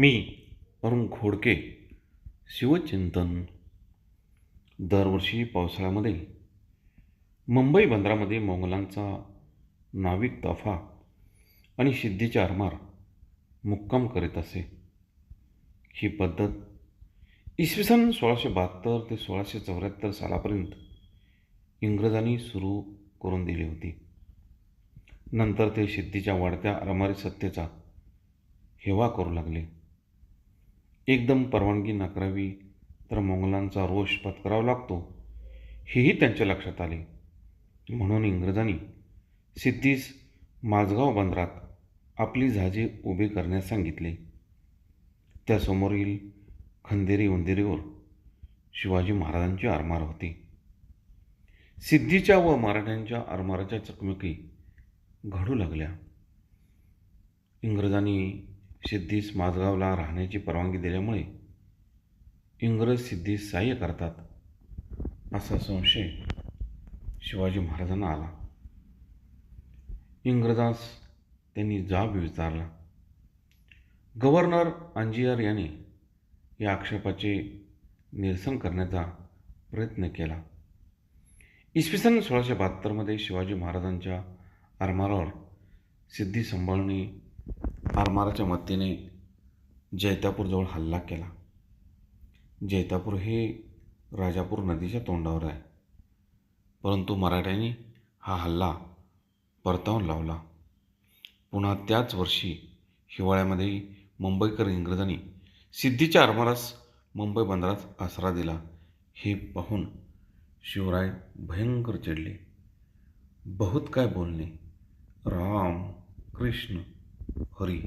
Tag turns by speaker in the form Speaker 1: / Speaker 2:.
Speaker 1: मी अरुण घोडके शिवचिंतन. दरवर्षी पावसाळ्यामध्ये मुंबई बंदरामध्ये मोगलांचा नाविक तफा आणि सिद्धीचे आरमार मुक्काम करीत असे. ही पद्धत इसवी सन सोळाशे बहात्तर ते सोळाशे चौऱ्याहत्तर सालापर्यंत इंग्रजांनी सुरू करून दिली होती. नंतर ते सिद्धीच्या वाढत्या आरमारी सत्तेचा हेवा करू लागले. एकदम परवानगी नाकारावी तर मोंगलांचा रोष पत्करावा लागतो हेही त्यांच्या लक्षात आले. म्हणून इंग्रजांनी सिद्धीस माझगाव बंदरात आपली जहाजे उभी करण्यास सांगितले. त्यासमोरील खंदेरी उंदेरीवर शिवाजी महाराजांची आरमार होती. सिद्धीच्या व मराठ्यांच्या आरमाराच्या चकमकी घडू लागल्या. इंग्रजांनी सिद्धीस माझगावला राहण्याची परवानगी दिल्यामुळे इंग्रज सिद्धीस सहाय्य करतात असा संशय शिवाजी महाराजांना आला. इंग्रजास त्यांनी जाब विचारला. गव्हर्नर अंजियर यांनी या आक्षेपाचे निरसन करण्याचा प्रयत्न केला. इसवी सन सोळाशे बहात्तरमध्ये शिवाजी महाराजांच्या आरमारावर सिद्धी संभाळणे आरमाराच्या मदतीने जैतापूरजवळ हल्ला केला. जैतापूर हे राजापूर नदीच्या तोंडावर आहे. परंतु मराठ्यांनी हा हल्ला परतावून लावला. पुन्हा त्याच वर्षी हिवाळ्यामध्ये मुंबईकर इंग्रजांनी सिद्धीच्या आरमारास मुंबई बंदरात आसरा दिला. हे पाहून शिवराय भयंकर चिडले. बहुत काय बोलणे. राम कृष्ण हरी